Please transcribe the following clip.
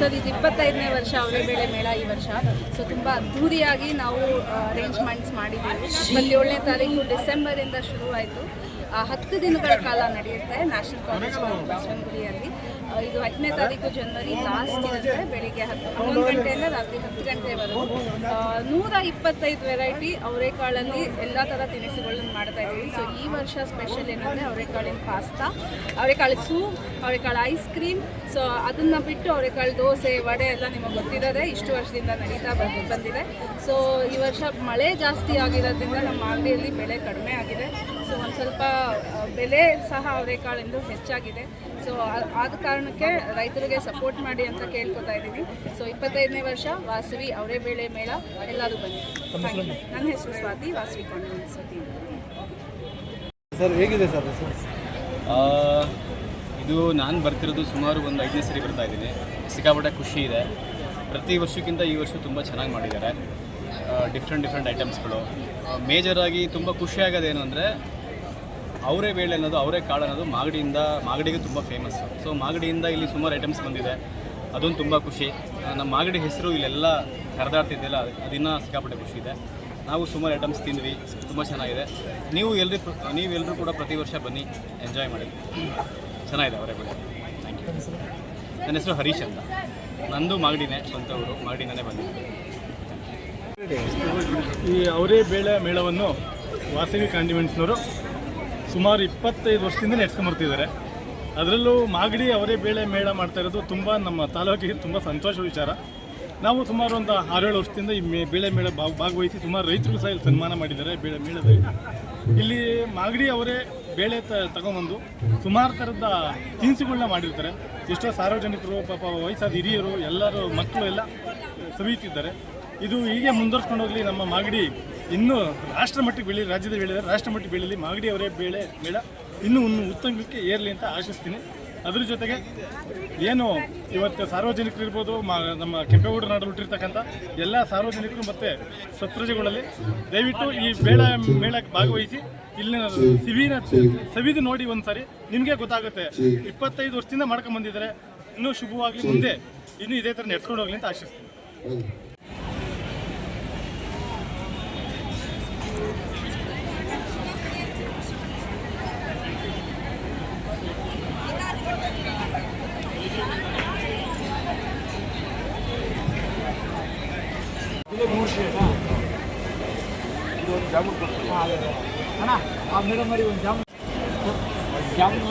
Sir, ಇದು ಇಪ್ಪತ್ತೈದನೇ ವರ್ಷ ಅವರೇ ಬೇಳೆ ಮೇಳ ಈ ವರ್ಷ. ಸೊ ತುಂಬ ಅದ್ಧೂರಿಯಾಗಿ ನಾವು ಅರೇಂಜ್ಮೆಂಟ್ಸ್ ಮಾಡಿದ್ದೀವಿ. ಇಪ್ಪತ್ತೇಳನೇ ತಾರೀಕು ಡಿಸೆಂಬರಿಂದ ಶುರುವಾಯಿತು. ಹತ್ತು ದಿನಗಳ ಕಾಲ ನಡೆಯುತ್ತೆ ನ್ಯಾಷನಲ್ ಕಾಲೇಜ್ ಬಸವನಗುಡಿಯಲ್ಲಿ ಇದು ಹತ್ತನೇ ತಾರೀಕು ಜನವರಿ ಲಾಸ್ಟ್ ಇರುತ್ತೆ, ಬೆಳಿಗ್ಗೆ ಹತ್ತು, ಹನ್ನೊಂದು ಗಂಟೆಯಿಂದ ರಾತ್ರಿ ಹತ್ತು ಗಂಟೆವರೆಗೂ. ನೂರ ಇಪ್ಪತ್ತೈದು ವೆರೈಟಿ ಅವರೆಕಾಳಲ್ಲಿ ಎಲ್ಲ ಥರ ತಿನಿಸುಗಳನ್ನ ಮಾಡ್ತಾ ಇದ್ದೀವಿ. ಸೊ ಈ ವರ್ಷ ಸ್ಪೆಷಲ್ ಏನಂದರೆ ಅವರೆಕಾಳಿನ ಪಾಸ್ತಾ ಅವರೆಕಾಳು ಸೂಪ್ ಅವರೆಕಾಳು ಐಸ್ ಕ್ರೀಮ್ ಸೊ ಅದನ್ನು ಬಿಟ್ಟು ಅವರೆಕಾಳು ದೋಸೆ, ವಡೆ ಎಲ್ಲ ನಿಮಗೆ ಗೊತ್ತಿರೋದೇ, ಇಷ್ಟು ವರ್ಷದಿಂದ ನಡೀತಾ ಬಂದು, ಬಂದಿದೆ. ಸೊ ಈ ವರ್ಷ ಮಳೆ ಜಾಸ್ತಿ ಆಗಿರೋದ್ರಿಂದ ನಮ್ಮ ಅಂಗಡಿಯಲ್ಲಿ ಬೆಳೆ ಕಡಿಮೆ ಆಗಿದೆ. ಸೊ ಒಂದು ಸ್ವಲ್ಪ ಬೆಲೆ ಸಹ ಅವರೆಕಾಳಿಂದು ಹೆಚ್ಚಾಗಿದೆ. ಸೊ ಆದ ಕಾರಣಕ್ಕೆ ರೈತರಿಗೆ ಸಪೋರ್ಟ್ ಮಾಡಿ ಅಂತ ಕೇಳ್ಕೊತಾ ಇದ್ದೀನಿ. ಸೊ ಇಪ್ಪತ್ತೈದನೇ ವರ್ಷ ವಾಸವಿ ಅವರೇ ಬೆಳೆ ಮೇಳ. ಎಲ್ಲರೂ ಬನ್ನಿ. ನನ್ನ ಹೆಸರು ಸ್ವಾತಿ ವಾಸವಿ ಸರ್ ಹೇಗಿದೆ ಸರ್ ಆ, ಇದು ನಾನು ಬರ್ತಿರೋದು ಸುಮಾರು ಒಂದು ಐದನೇ ಸರಿ ಬರ್ತಾ ಇದ್ದೀನಿ. ಸಿಕ್ಕಾಪಟ್ಟೆ ಖುಷಿ ಇದೆ. ಪ್ರತಿ ವರ್ಷಕ್ಕಿಂತ ಈ ವರ್ಷ ತುಂಬ ಚೆನ್ನಾಗಿ ಮಾಡಿದ್ದಾರೆ. ಡಿಫ್ರೆಂಟ್ ಡಿಫ್ರೆಂಟ್ ಐಟಮ್ಸ್ಗಳು ಮೇಜರಾಗಿ ತುಂಬ ಖುಷಿ ಆಗೋದೇನು ಅಂದರೆ ಅವರೇ ಬೇಳೆ ಅನ್ನೋದು, ಅವರೇ ಕಾಳು ಅನ್ನೋದು ಮಾಗಡಿಯಿಂದ, ಮಾಗಡಿಗೆ ತುಂಬ ಫೇಮಸ್ ಸೊ ಮಾಗಡಿಯಿಂದ ಇಲ್ಲಿ ಸುಮಾರು ಐಟಮ್ಸ್ ಬಂದಿದೆ. ಅದೊಂದು ತುಂಬ ಖುಷಿ. ನಮ್ಮ ಮಾಗಡಿ ಹೆಸರು ಇಲ್ಲೆಲ್ಲ ಹರಿದಾಡ್ತಿದ್ದೆಲ್ಲ ಅದಿನ್ನ ಸಿಕ್ಕಾಪಟ್ಟೆ ಖುಷಿ ಇದೆ. ನಾವು ಸುಮಾರು ಐಟಮ್ಸ್ ತಿಂದ್ವಿ. ತುಂಬ ಚೆನ್ನಾಗಿದೆ. ನೀವು ಎಲ್ಲರೂ ನೀವೆಲ್ಲರೂ ಕೂಡ ಪ್ರತಿ ವರ್ಷ ಬನ್ನಿ. ಎಂಜಾಯ್ ಮಾಡಿ. ಚೆನ್ನಾಗಿದೆ ಅವರೇ ಬೆಳೆ. ಥ್ಯಾಂಕ್ ಯು ನನ್ನ ಹೆಸರು ಹರೀಶ್ ಅಂತ. ನಂದು ಮಾಗಡಿನೇ, ಸ್ವಂತ ಊರು. ಮಾಗಡಿನೇ ಬಂದಿದ್ದೆ. ಈ ಅವರೇ ಬೇಳೆ ಮೇಳವನ್ನು ವಾಸವಿ ಕಾಂಡಿಮೆಂಟ್ಸ್ನವರು ಸುಮಾರು ಇಪ್ಪತ್ತೈದು ವರ್ಷದಿಂದ ನಡೆಸ್ಕೊಂಬರ್ತಿದ್ದಾರೆ ಅದರಲ್ಲೂ ಮಾಗಡಿ ಅವರೇ ಬೇಳೆ ಮೇಳ ಮಾಡ್ತಾ ಇರೋದು ತುಂಬ ನಮ್ಮ ತಾಲೂಕಿಗೆ ತುಂಬ ಸಂತೋಷ ವಿಚಾರ. ನಾವು ಸುಮಾರು ಒಂದು ಆರೇಳು ವರ್ಷದಿಂದ ಈ ಮೇ ಬೇಳೆ ಮೇಳ ಭಾಗ ಭಾಗವಹಿಸಿ ಸುಮಾರು ರೈತರು ಸಹ ಇಲ್ಲಿ ಸನ್ಮಾನ ಮಾಡಿದ್ದಾರೆ ಬೇಳೆ ಮೇಳದಲ್ಲಿ. ಇಲ್ಲಿ ಮಾಗಡಿ ಅವರೇ ಬೇಳೆ ತ ತಗೊಂಬಂದು ಸುಮಾರು ಥರದ ತಿನಿಸುಗಳನ್ನ ಮಾಡಿರ್ತಾರೆ. ಎಷ್ಟೋ ಸಾರ್ವಜನಿಕರು, ಪಾಪ ವಯಸ್ಸಾದ ಹಿರಿಯರು, ಎಲ್ಲರೂ ಮಕ್ಕಳು ಎಲ್ಲ ಸವಿಯುತ್ತಿದ್ದಾರೆ. ಇದು ಹೀಗೆ ಮುಂದುವರ್ಸ್ಕೊಂಡು ಹೋಗಲಿ ನಮ್ಮ ಮಾಗಡಿ ಇನ್ನೂ ರಾಷ್ಟ್ರ ಮಟ್ಟಿಗೆ ಬೆಳಿ, ರಾಜ್ಯದ ಬೆಳೆದರೆ ರಾಷ್ಟ್ರ ಮಟ್ಟಿಗೆ ಬೆಳೀಲಿ, ಮಾಗಡಿ ಅವರೇ ಬೇಳೆ ಬೇಡ. ಇನ್ನೂ ಇನ್ನು ಉತ್ತಮಕ್ಕೆ ಏರಲಿ ಅಂತ ಆಶಿಸ್ತೀನಿ. ಅದ್ರ ಜೊತೆಗೆ ಏನು ಇವತ್ತು ಸಾರ್ವಜನಿಕರು ಇರ್ಬೋದು, ಮಾ, ನಮ್ಮ ಕೆಂಪೇಗೌಡ ನಾಡು ಹುಟ್ಟಿರ್ತಕ್ಕಂಥ ಎಲ್ಲ ಸಾರ್ವಜನಿಕರು ಮತ್ತು ಸತ್ಪ್ರಜೆಗಳಲ್ಲಿ ದಯವಿಟ್ಟು ಈ ಬೇಳೆ ಮೇಳಕ್ಕೆ ಭಾಗವಹಿಸಿ, ಇಲ್ಲಿನ ಸಿವಿನ ಸವಿದು ನೋಡಿ ಒಂದು ಸಾರಿ ನಿಮಗೆ ಗೊತ್ತಾಗುತ್ತೆ, ಇಪ್ಪತ್ತೈದು ವರ್ಷದಿಂದ ಮಾಡ್ಕೊಂಡು ಬಂದಿದ್ದಾರೆ ಇನ್ನೂ ಶುಭವಾಗಿ ಮುಂದೆ. ಇನ್ನೂ ಇದೇ ಥರ ನೆಡ್ಸ್ಕೊಂಡು ಹೋಗಲಿ ಅಂತ ಆಶಿಸ್ತೀನಿ. જામુન જામુન જામુન